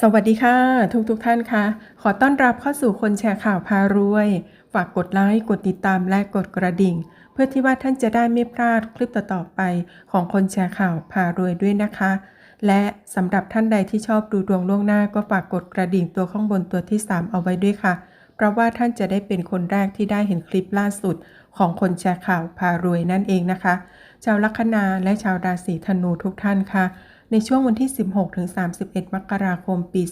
สวัสดีค่ะ ทุกทุกท่านค่ะ ขอต้อนรับเข้าสู่คนแชร์ข่าวพารวย ฝากกดไลค์กดติดตามและกดกระดิ่ง เพื่อที่ว่าท่านจะได้ไม่พลาดคลิปต่อๆไปของคนแชร์ข่าวพารวยด้วยนะคะ และสำหรับท่านใดที่ชอบดูดวงล่วงหน้าก็ฝากกดกระดิ่งตัวข้างบนตัวที่ 3 เอาไว้ด้วยค่ะ เพราะว่าท่านจะได้เป็นคนแรกที่ได้เห็นคลิปล่าสุด ของคนแชร์ข่าวพารวยนั่นเองนะคะ ชาวลัคนาและชาวราศีธนูทุกท่านค่ะ ในช่วงวันที่ 16ถึง31 มกราคม ปี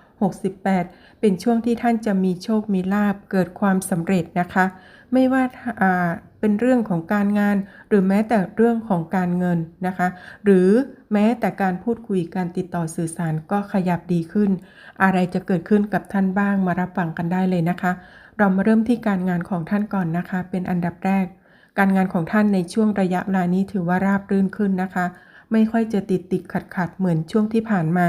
2568 เป็นช่วงที่ท่านจะมีโชค มีลาบ เกิดความสำเร็จนะคะ ไม่ว่าอ่าเป็นเรื่องของการงาน หรือแม้แต่เรื่องของการเงินนะคะ หรือแม้แต่การพูดคุยการติดต่อสื่อสารก็ขยับดีขึ้น อะไรจะเกิดขึ้นกับท่านบ้างมารับฟังกันได้เลยนะคะ เรามาเริ่มที่การงานของท่านก่อนนะคะ เป็นอันดับแรก การงานของท่านในช่วงระยะเวลานี้ถือว่าราบรื่นขึ้นนะคะ ไม่ค่อยจะติดติดขัดขัดเหมือนช่วงที่ผ่านมา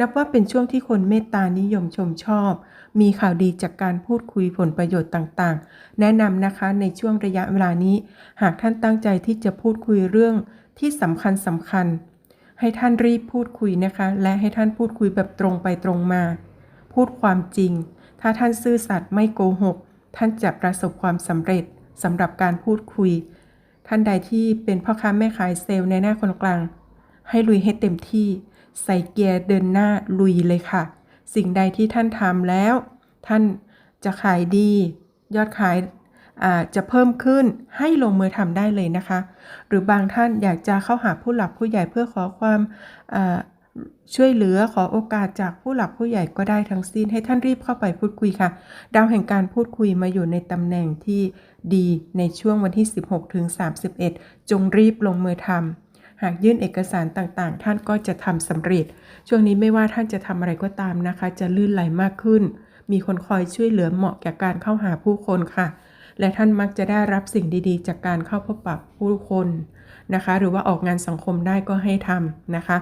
นับว่าเป็นช่วงที่คนเมตตานิยมชมชอบ มีข่าวดีจากการพูดคุยผลประโยชน์ต่างๆ แนะนำนะคะในช่วงระยะเวลานี้ หากท่านตั้งใจที่จะพูดคุยเรื่องที่สำคัญสำคัญ ให้ท่านรีบพูดคุยนะคะ และให้ท่านพูดคุยแบบตรงไปตรงมา พูดความจริง ถ้าท่านซื่อสัตย์ไม่โกหก ท่านจะประสบความสำเร็จสำหรับการพูดคุย ท่านใดที่เป็นพ่อค้าแม่ขายเซลล์ในหน้าคนกลาง ให้ลุยให้เต็มที่ ใส่เกียร์เดินหน้าลุยเลยค่ะ สิ่งใดที่ท่านทำแล้ว ท่านจะขายดี ยอดขายจะเพิ่มขึ้นให้ลงมือทำได้เลยนะคะ หรือบางท่านอยากจะเข้าหาผู้หลักผู้ใหญ่เพื่อขอความช่วยเหลือขอโอกาสจากผู้หลักผู้ใหญ่ก็ได้ทั้งสิ้นให้ท่านรีบเข้าไปพูดคุยค่ะ ดาวแห่งการพูดคุยมาอยู่ในตำแหน่งที่ดีในช่วงวันที่ 16ถึง31 จงรีบลงมือทำ หากยื่นเอกสารต่างๆ ท่านก็จะทำสำเร็จ ช่วงนี้ไม่ว่าท่านจะทำอะไรก็ตามนะคะ จะลื่นไหลมากขึ้น มีคนคอยช่วยเหลือเหมาะแก่การเข้าหาผู้คนค่ะ และท่านมักจะได้รับสิ่งดีๆ จากการเข้าพบปะผู้คนนะคะ หรือว่าออกงานสังคมได้ก็ให้ทำนะคะ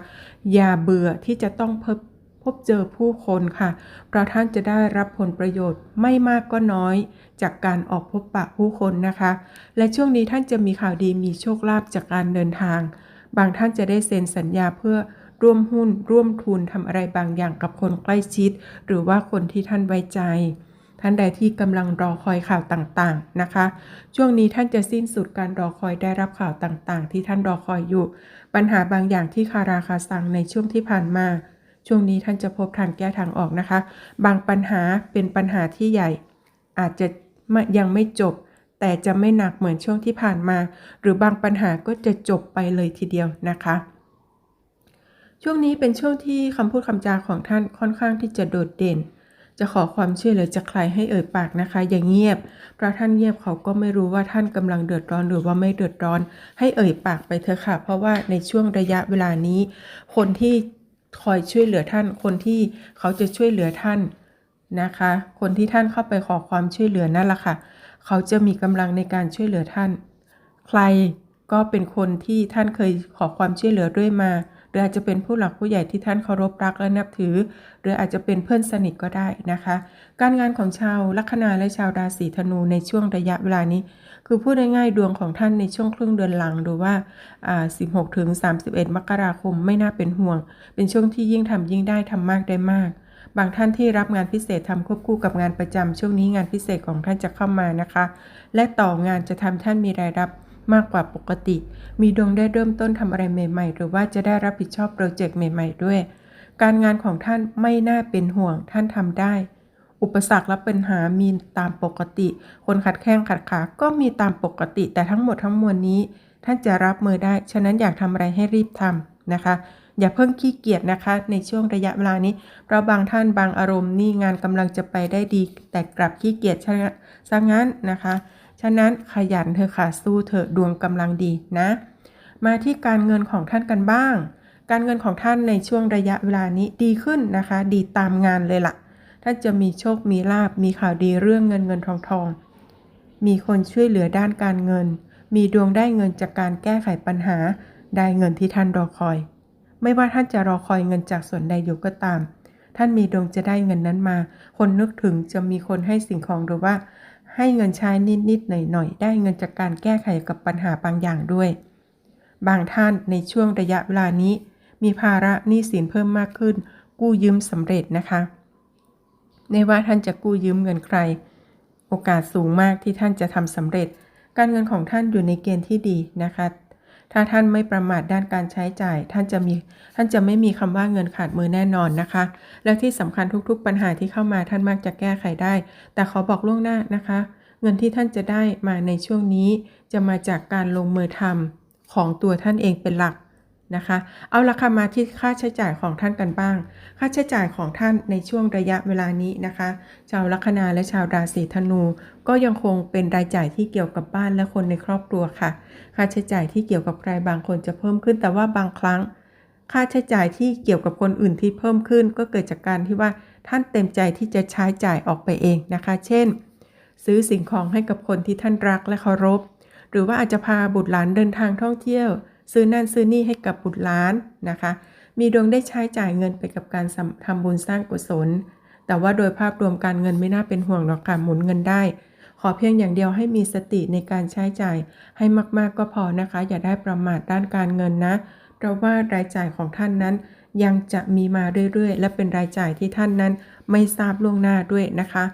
อย่าเบื่อที่จะต้องพบพบเจอผู้คนค่ะ เพราะท่านจะได้รับผลประโยชน์ไม่มากก็น้อย จากการออกพบปะผู้คนนะคะ และช่วงนี้ท่านจะมีข่าวดีมีโชคลาภจากการเดินทาง บางท่านจะได้เซ็นสัญญาเพื่อร่วมหุ้น ร่วมทุนทำอะไรบางอย่างกับคนใกล้ชิด หรือว่าคนที่ท่านไว้ใจ ท่านใดที่กำลังรอคอยข่าวต่างๆนะคะ ช่วงนี้ท่านจะสิ้นสุดการรอคอยได้รับข่าวต่างๆ ที่ท่านรอคอยอยู่ ปัญหาบางอย่างที่คาราคาซังในช่วงที่ผ่านมาช่วงนี้ท่านจะพบทางแก้ทางออกนะคะ บางปัญหาเป็นปัญหาที่ใหญ่ อาจจะยังไม่จบ แต่จะไม่หนักเหมือนช่วงที่ผ่านมา หรือบางปัญหาก็จะจบไปเลยทีเดียวนะคะ ช่วงนี้เป็นช่วงที่คำพูดคำจาของท่านค่อนข้างที่จะโดดเด่น จะขอความช่วยเหลือจากใครให้เอ่ยปากนะคะ อย่างเงียบ เพราะท่านเงียบเขาก็ไม่รู้ว่าท่านกำลังเดือดร้อนหรือว่าไม่เดือดร้อน ให้เอ่ยปากไปเถอะค่ะ เพราะว่าในช่วงระยะเวลานี้ คนที่คอยช่วยเหลือท่าน คนที่เขาจะช่วยเหลือท่านนะคะ คนที่ท่านเข้าไปขอความช่วยเหลือนั่นแหละค่ะ เขาจะมีกำลังในการช่วยเหลือท่าน ใครก็เป็นคนที่ท่านเคยขอความช่วยเหลือด้วยมา หรืออาจจะเป็นผู้หลักผู้ใหญ่ที่ท่านเคารพรักและนับถือ หรืออาจจะเป็นเพื่อนสนิทก็ได้นะคะ การงานของชาวลัคนาและชาวราศีธนูในช่วงระยะเวลานี้ คือพูดง่ายๆดวงของท่านในช่วงครึ่งเดือนหลังหรือว่าอ่า 16ถึง31 มกราคมไม่น่าเป็นห่วง เป็นช่วงที่ยิ่งทำยิ่งได้ทำมากได้มาก บางท่านที่รับงานพิเศษทำควบคู่กับงานประจำช่วงนี้งานพิเศษของท่านจะเข้ามานะคะ และต่องานจะทำท่านมีรายรับมากกว่าปกติ มีดวงได้เริ่มต้นทำอะไรใหม่ ๆ หรือว่าจะได้รับผิดชอบโปรเจกต์ใหม่ ๆ ด้วย การงานของท่านไม่น่าเป็นห่วงท่านทำได้ อุปสรรคและปัญหามีตามปกติ คนขัดแข้งขัดขาก็มีตามปกติ แต่ทั้งหมดทั้งมวลนี้ ท่านจะรับมือได้ ฉะนั้นอยากทำอะไรให้รีบทำนะคะ อย่าเพิ่งขี้เกียจนะคะ ในช่วงระยะเวลานี้ เพราะบางท่านบางอารมณ์นี่งานกำลังจะไปได้ดี แต่กลับขี้เกียจซะงั้นซะงั้นนะคะ ฉะนั้นขยันเธอค่ะสู้เถอดวงกำลังดีนะ มาที่การเงินของท่านกันบ้าง การเงินของท่านในช่วงระยะเวลานี้ดีขึ้นนะคะ ดีตามงานเลยล่ะ ท่านจะมีโชคมีลาบมีข่าวดีเรื่องเงินเงินทองทอง มีคนช่วยเหลือด้านการเงิน มีดวงได้เงินจากการแก้ไขปัญหาได้เงินที่ท่านรอคอย ไม่ว่าท่านจะรอคอยเงินจากส่วนใดอยู่ก็ตาม ท่านมีดวงจะได้เงินนั้นมา คนนึกถึงจะมีคนให้สิ่งของหรือว่า ให้เงินใช้นิดๆหน่อยๆได้เงินจากการแก้ไขกับปัญหาบางอย่างด้วย บางท่านในช่วงระยะเวลานี้ มีภาระหนี้สินเพิ่มมากขึ้น กู้ยืมสำเร็จนะคะไม่ว่าท่านจะกู้ยืมเงินใคร โอกาสสูงมากที่ท่านจะทำสำเร็จ การเงินของท่านอยู่ในเกณฑ์ที่ดีนะคะ ถ้าท่านไม่ประมาทด้านการใช้จ่าย ท่านจะมีท่านจะไม่มีคำว่าเงินขาดมือแน่นอนนะคะ และที่สำคัญทุกๆ ปัญหาที่เข้ามาท่านมักจะแก้ไขได้ แต่ขอบอกล่วงหน้านะคะ เงินที่ท่านจะได้มาในช่วงนี้ จะมาจากการลงมือทำของตัวท่านเองเป็นหลัก นะคะ เอาละค่ะมาที่ค่าใช้จ่ายของท่านกันบ้าง ค่าใช้จ่ายของท่านในช่วงระยะเวลานี้นะคะ ชาวลัคนาและชาวราศีธนู ก็ยังคงเป็นรายจ่ายที่เกี่ยวกับบ้านและคนในครอบครัวค่ะ ค่าใช้จ่ายที่เกี่ยวกับใครบางคนจะเพิ่มขึ้น แต่ว่าบางครั้ง ค่าใช้จ่ายที่เกี่ยวกับคนอื่นที่เพิ่มขึ้น ก็เกิดจากการที่ว่าท่านเต็มใจที่จะใช้จ่ายออกไปเองนะคะ เช่น ซื้อสิ่งของให้กับคนที่ท่านรักและเคารพ หรือว่าอาจจะพาบุตรหลานเดินทางท่องเที่ยว ซื้อนั่นซื้อนี่ให้กับบุตรหลานนะคะ มีดวงได้ใช้จ่ายเงินไปกับการทำบุญสร้างกุศล แต่ว่าโดยภาพรวมการเงินไม่น่าเป็นห่วงหรอกค่ะหมุนเงินได้ ขอเพียงอย่างเดียวให้มีสติในการใช้จ่าย ให้มากๆก็พอนะคะ อย่าได้ประมาทด้านการเงินนะเพราะว่ารายจ่ายของท่านนั้น ยังจะมีมาเรื่อยๆ และเป็นรายจ่ายที่ท่านนั้น ไม่ทราบล่วงหน้าด้วยนะคะ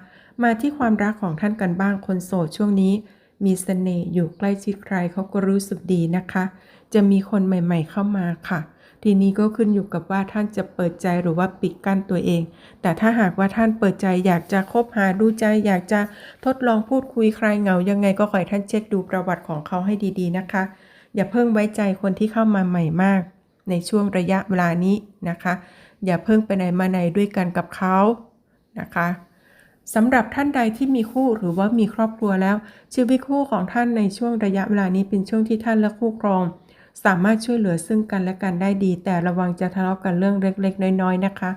มาที่ความรักของท่านกันบ้างคนโสดช่วงนี้มีเสน่ห์อยู่ใกล้ชิดใครเขาก็รู้สึกดีนะคะ จะมีคนใหม่ๆเข้ามาค่ะ ทีนี้ก็ขึ้นอยู่กับว่าท่านจะเปิดใจหรือว่าปิดกั้นตัวเอง แต่ถ้าหากว่าท่านเปิดใจอยากจะคบหาดูใจ อยากจะทดลองพูดคุยใครเหงายังไงก็ขอให้ท่านเช็คดูประวัติของเขาให้ดีๆนะคะ อย่าเพิ่งไว้ใจคนที่เข้ามาใหม่มาก ในช่วงระยะเวลานี้นะคะ อย่าเพิ่งไปไหนมาไหนด้วยกันกับเขานะคะสำหรับท่านใดที่มีคู่หรือว่ามีครอบครัวแล้ว ชีวิตคู่ของท่านในช่วงระยะเวลานี้เป็นช่วงที่ท่านและคู่ครอง สามารถช่วยเหลือซึ่งกันและกันได้ดี แต่ระวังจะทะเลาะกันเรื่องเล็กๆ น้อยๆนะคะ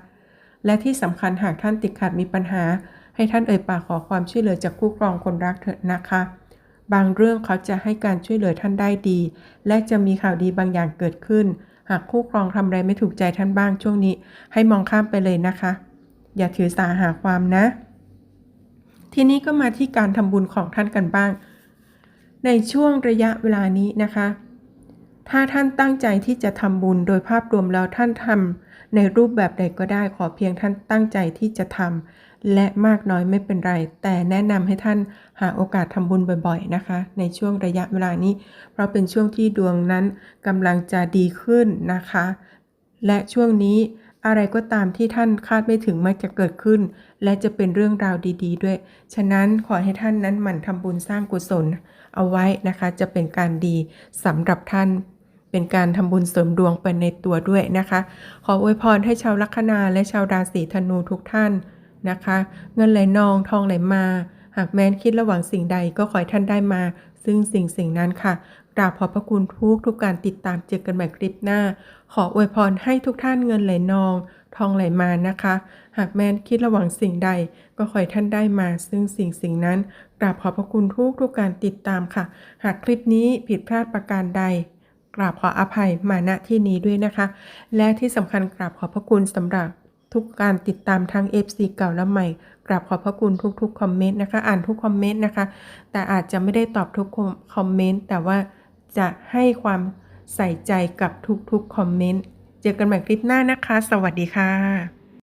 และที่สำคัญหากท่านติดขัดมีปัญหา ให้ท่านเอ่ยปากขอความช่วยเหลือจากคู่ครองคนรักเถอะนะคะ บางเรื่องเขาจะให้การช่วยเหลือท่านได้ดี และจะมีข่าวดีบางอย่างเกิดขึ้น หากคู่ครองทำอะไรไม่ถูกใจท่านบ้างช่วงนี้ ให้มองข้ามไปเลยนะคะ อย่าถือสาหาความนะ ทีนี้ก็มาที่การทำบุญของท่านกันบ้าง ในช่วงระยะเวลานี้นะคะ ถ้าท่านตั้งใจที่จะทำบุญโดยภาพรวมแล้วท่านทำในรูปแบบใดก็ได้ขอเพียงท่านตั้งใจที่จะทำและมากน้อยไม่เป็นไร แต่แนะนำให้ท่านหาโอกาสทำบุญบ่อย ๆนะคะ ในช่วงระยะเวลานี้ เพราะเป็นช่วงที่ดวงนั้นกำลังจะดีขึ้นนะคะ และช่วงนี้อะไรก็ตามที่ท่านคาดไม่ถึงมักจะเกิดขึ้น และจะเป็นเรื่องราวดี ๆ ด้วย ฉะนั้นขอให้ท่านนั้นหมั่นทำบุญสร้างกุศล เอาไว้นะคะ จะเป็นการดีสำหรับท่าน เป็นการทำบุญเสริมดวงไปในตัวด้วยนะคะ ขออวยพรให้ชาวลัคนาและชาวราศีธนูทุกท่านนะคะ เงินไหลนองทองไหลมา หากแม้นคิดระหว่างสิ่งใดก็ขอให้ท่านได้มา ซึ่งสิ่งสิ่งนั้นค่ะกราบขอบพระคุณทุกทุกการติดตามเจอกันใหม่คลิปหน้า ขออวยพรให้ทุกท่านเงินไหลนอง ทองไหลมานะคะ หากแม้นคิดระหว่างสิ่งใด ก็ขอให้ท่านได้มา ซึ่งสิ่งสิ่งนั้นกราบขอบพระคุณทุกทุกการติดตามค่ะ หากคลิปนี้ผิดพลาดประการใด กราบขออภัยมาณที่นี้ด้วยนะคะ และที่สำคัญกราบขอบพระคุณสำหรับทุกการติดตามทั้ง FC เก่าและใหม่ กราบขอบพระคุณทุกๆคอมเมนต์นะคะ อ่านทุกคอมเมนต์นะคะ แต่อาจจะไม่ได้ตอบทุกคอมเมนต์ แต่ว่าจะให้ความใส่ใจกับทุกๆคอมเมนต์ เจอกันใหม่คลิปหน้านะคะ สวัสดีค่ะ